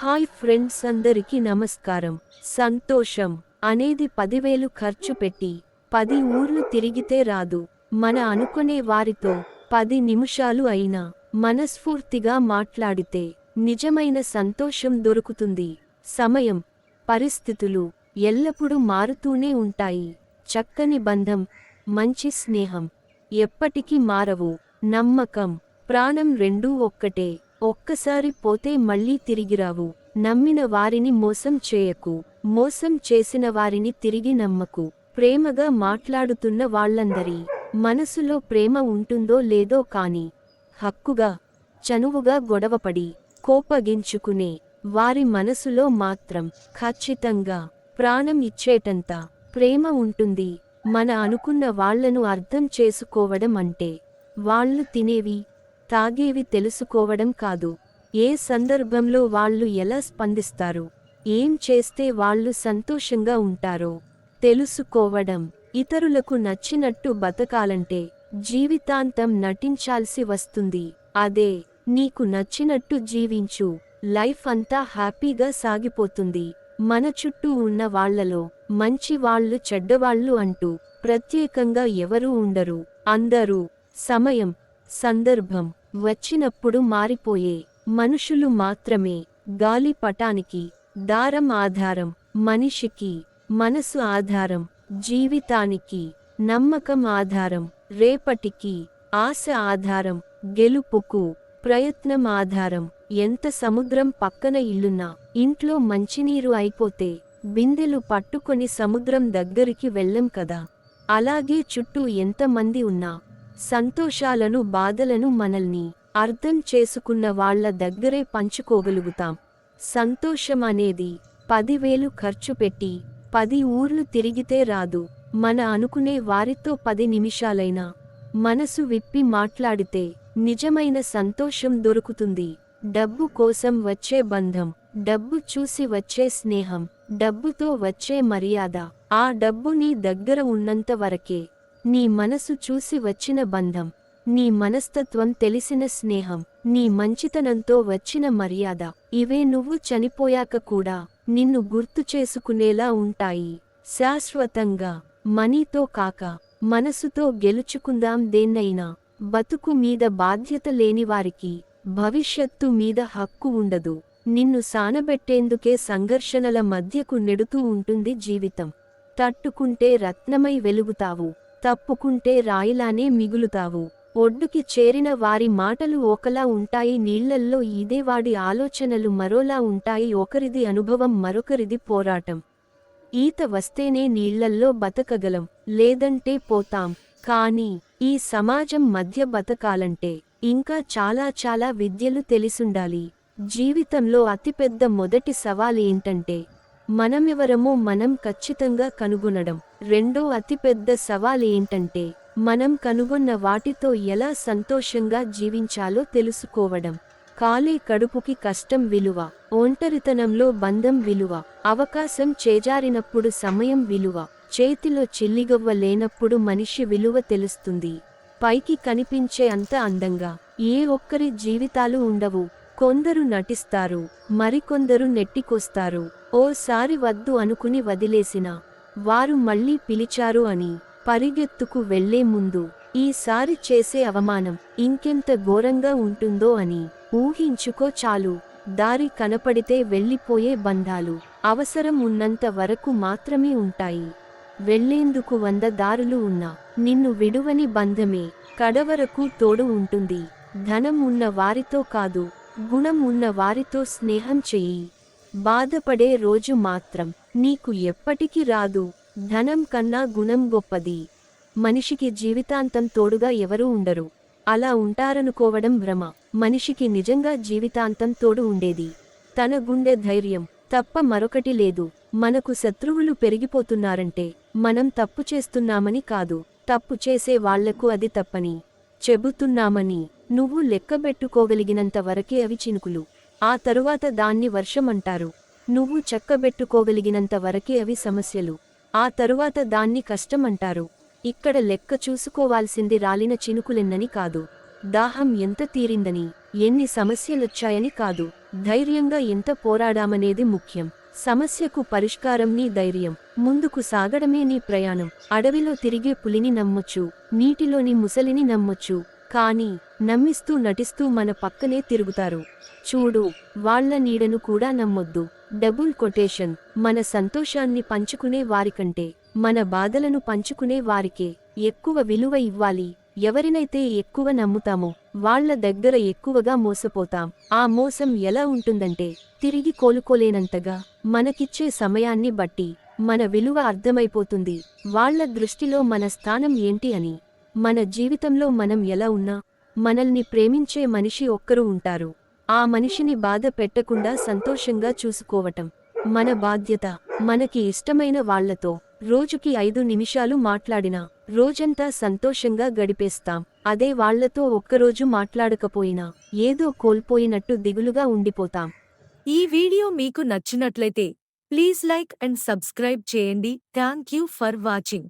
Hi friends అందరికీ నమస్కారం. సంతోషం అనేది పదివేలు ఖర్చు పెట్టి పది ఊర్లు తిరిగితే రాదు. మన అనుకునే వారితో పది నిమిషాలు అయినా మనస్ఫూర్తిగా మాట్లాడితే నిజమైన సంతోషం దొరుకుతుంది. సమయం పరిస్థితులు ఎల్లప్పుడూ మారుతూనే ఉంటాయి. చక్కని బంధం మంచి స్నేహం ఎప్పటికీ మారవు. నమ్మకం ప్రాణం రెండూ ఒక్కటే. ఒక్కసారి పోతే మళ్ళీ తిరిగిరావు. నమ్మిన వారిని మోసం చేయకు. మోసం చేసిన వారిని తిరిగి నమ్మకు. ప్రేమగా మాట్లాడుతున్న వాళ్ళందరి మనసులో ప్రేమ ఉంటుందో లేదో కాని హక్కుగా చనువుగా గొడవపడి కోపగించుకునే వారి మనసులో మాత్రం ఖచ్చితంగా ప్రాణం ఇచ్చేటంత ప్రేమ ఉంటుంది. మన అనుకున్న వాళ్ళను అర్థం చేసుకోవడం అంటే వాళ్ళు తినేవి తాగేవి తెలుసుకోవడం కాదు. ఏ సందర్భంలో వాళ్ళు ఎలా స్పందిస్తారు? ఏం చేస్తే వాళ్ళు సంతోషంగా ఉంటారో తెలుసుకోవడం. ఇతరులకు నచ్చినట్టు బతకాలంటే జీవితాంతం నటించాల్సి వస్తుంది. అదే నీకు నచ్చినట్టు జీవించు. లైఫ్ అంతా హ్యాపీగా సాగిపోతుంది. మన చుట్టూ ఉన్న వాళ్ళలో మంచి వాళ్ళు చెడ్డవాళ్ళు అంటూ ప్రత్యేకంగా ఎవరూ ఉండరు. అందరూ సమయం సందర్భం వచ్చినప్పుడు మారిపోయే మనుషులు మాత్రమే. గాలి పటానికి దారం ఆధారం మనిషికి మనసు ఆధారం జీవితానికి నమ్మకం ఆధారం రేపటికి ఆశ ఆధారం గెలుపుకు ప్రయత్నం ఆధారం. ఎంత సముద్రం పక్కన ఇల్లున్నా ఇంట్లో మంచినీరు అయిపోతే బిందెలు పట్టుకొని సముద్రం దగ్గరికి వెళ్ళం కదా. అలాగే చుట్టూ ఎంతమంది ఉన్నా సంతోషాలను బాధలను మనల్ని అర్థం చేసుకున్న వాళ్ళ దగ్గరే పంచుకోగలుగుతాం. సంతోషం అనేది పదివేలు ఖర్చు పెట్టి పది ఊర్లు తిరిగితే రాదు. మన అనుకునే వారితో పది నిమిషాలైనా మనసు విప్పి మాట్లాడితే నిజమైన సంతోషం దొరుకుతుంది. డబ్బు కోసం వచ్చే బంధం డబ్బు చూసి వచ్చే స్నేహం డబ్బుతో వచ్చే మర్యాద ఆ డబ్బు నీ దగ్గర ఉన్నంత వరకే నీ మనసు చూసి వచ్చిన బంధం నీ మనస్తత్వం తెలిసిన స్నేహం నీ మంచితనంతో వచ్చిన మర్యాద ఇవే నువ్వు చనిపోయాక కూడా నిన్ను గుర్తు చేసుకునేలా ఉంటాయి. శాశ్వతంగా మనీతో కాక మనసుతో గెలుచుకుందాం దేన్నైనా బతుకు మీద బాధ్యత లేనివారికి భవిష్యత్తు మీద హక్కు ఉండదు. నిన్ను సానబెట్టేందుకే సంఘర్షణల మధ్యకు నెడుతూ ఉంటుంది జీవితం. తట్టుకుంటే రత్నమై వెలుగుతావు. తప్పుకుంటే రాయిలానే మిగులుతావు. ఒడ్డుకి చేరిన వారి మాటలు ఒకలా ఉంటాయి నీళ్ళల్లో ఈదేవాడి ఆలోచనలు మరోలా ఉంటాయి ఒకరిది అనుభవం మరొకరిది పోరాటం. ఈత వస్తేనే నీళ్ళల్లో బతకగలం లేదంటే పోతాం. కానీ ఈ సమాజం మధ్య బతకాలంటే ఇంకా చాలా చాలా విద్యలు తెలిసుండాలి. జీవితంలో అతిపెద్ద మొదటి సవాల్ ఏంటంటే మనమెవరమో మనం ఖచ్చితంగా కనుగొనడం. రెండో అతిపెద్ద సవాల్ ఏంటంటే మనం కనుగొన్న వాటితో ఎలా సంతోషంగా జీవించాలో తెలుసుకోవడం. ఖాళీ కడుపుకి కష్టం విలువ ఒంటరితనంలో బంధం విలువ అవకాశం చేజారినప్పుడు సమయం విలువ చేతిలో చిల్లిగవ్వ లేనప్పుడు మనిషి విలువ తెలుస్తుంది. పైకి కనిపించే అంత అందంగా ఏ ఒక్కరి జీవితాలు ఉండవు. కొందరు నటిస్తారు మరికొందరు నెట్టికొస్తారు. ఓసారి వద్దు అనుకుని వదిలేసిన. వారు మళ్ళీ పిలిచారు అని పరిగెత్తుకు వెళ్ళే ముందు ఈసారి చేసే అవమానం ఇంకెంత ఘోరంగా ఉంటుందో అని ఊహించుకో చాలు. దారి కనపడితే వెళ్ళిపోయే బంధాలు అవసరం ఉన్నంత వరకు మాత్రమే ఉంటాయి. వెళ్ళేందుకు వంద దారులు ఉన్నా నిన్ను విడువని బంధమే కడవరకు తోడు ఉంటుంది. ధనం ఉన్న వారితో కాదు గుణం ఉన్న వారితో స్నేహం చెయ్యి. బాధపడే రోజు మాత్రం నీకు ఎప్పటికీ రాదు. ధనం కన్నా గుణం గొప్పది. మనిషికి జీవితాంతం తోడుగా ఎవరూ ఉండరు. అలా ఉంటారనుకోవడం భ్రమ. మనిషికి నిజంగా జీవితాంతం తోడు ఉండేది. తన గుండె ధైర్యం తప్ప మరొకటి లేదు. మనకు శత్రువులు పెరిగిపోతున్నారంటే మనం తప్పు చేస్తున్నామని కాదు. తప్పు చేసే వాళ్ళకు అది తప్పని చెబుతున్నామని నువ్వు లెక్కబెట్టుకోగలిగినంత వరకే అవి చినుకులు. ఆ తరువాత దాన్ని వర్షమంటారు. నువ్వు చక్కబెట్టుకోగలిగినంత వరకే అవి సమస్యలు. ఆ తరువాత దాన్ని కష్టమంటారు. ఇక్కడ లెక్క చూసుకోవాల్సింది రాలిన చినుకులెన్నని కాదు. దాహం ఎంత తీరిందని ఎన్ని సమస్యలొచ్చాయని కాదు. ధైర్యంగా ఎంత పోరాడామనేది ముఖ్యం. సమస్యకు పరిష్కారం నీ ధైర్యం. ముందుకు సాగడమే నీ ప్రయాణం. అడవిలో తిరిగే పులిని నమ్మొచ్చు. నీటిలోని ముసలిని నమ్మొచ్చు. కానీ నమ్మిస్తూ నటిస్తూ మన పక్కనే తిరుగుతారు. చూడు వాళ్ళ నీడను కూడా నమ్మొద్దు. డబుల్ కొటేషన్ మన సంతోషాన్ని పంచుకునే వారికంటే మన బాధలను పంచుకునే వారికే ఎక్కువ విలువ ఇవ్వాలి. ఎవరినైతే ఎక్కువ నమ్ముతామో వాళ్ళ దగ్గర ఎక్కువగా మోసపోతాం. ఆ మోసం ఎలా ఉంటుందంటే తిరిగి కోలుకోలేనంతగా మనకిచ్చే సమయాన్ని బట్టి మన విలువ అర్థమైపోతుంది. వాళ్ళ దృష్టిలో మన స్థానం ఏంటి అని. మన జీవితంలో మనం ఎలా ఉన్నా మనల్ని ప్రేమించే మనిషి ఒక్కరు ఉంటారు. ఆ మనిషిని బాధ పెట్టకుండా సంతోషంగా చూసుకోవటం మన బాధ్యత మనకి ఇష్టమైన వాళ్ళతో రోజుకి ఐదు నిమిషాలు మాట్లాడినా రోజంతా సంతోషంగా గడిపేస్తాం. అదే వాళ్ళతో ఒక్కరోజు మాట్లాడకపోయినా ఏదో కోల్పోయినట్టు దిగులుగా ఉండిపోతాం. ఈ వీడియో మీకు నచ్చినట్లయితే ప్లీజ్ లైక్ అండ్ సబ్స్క్రైబ్ చేయండి. Thank you for watching.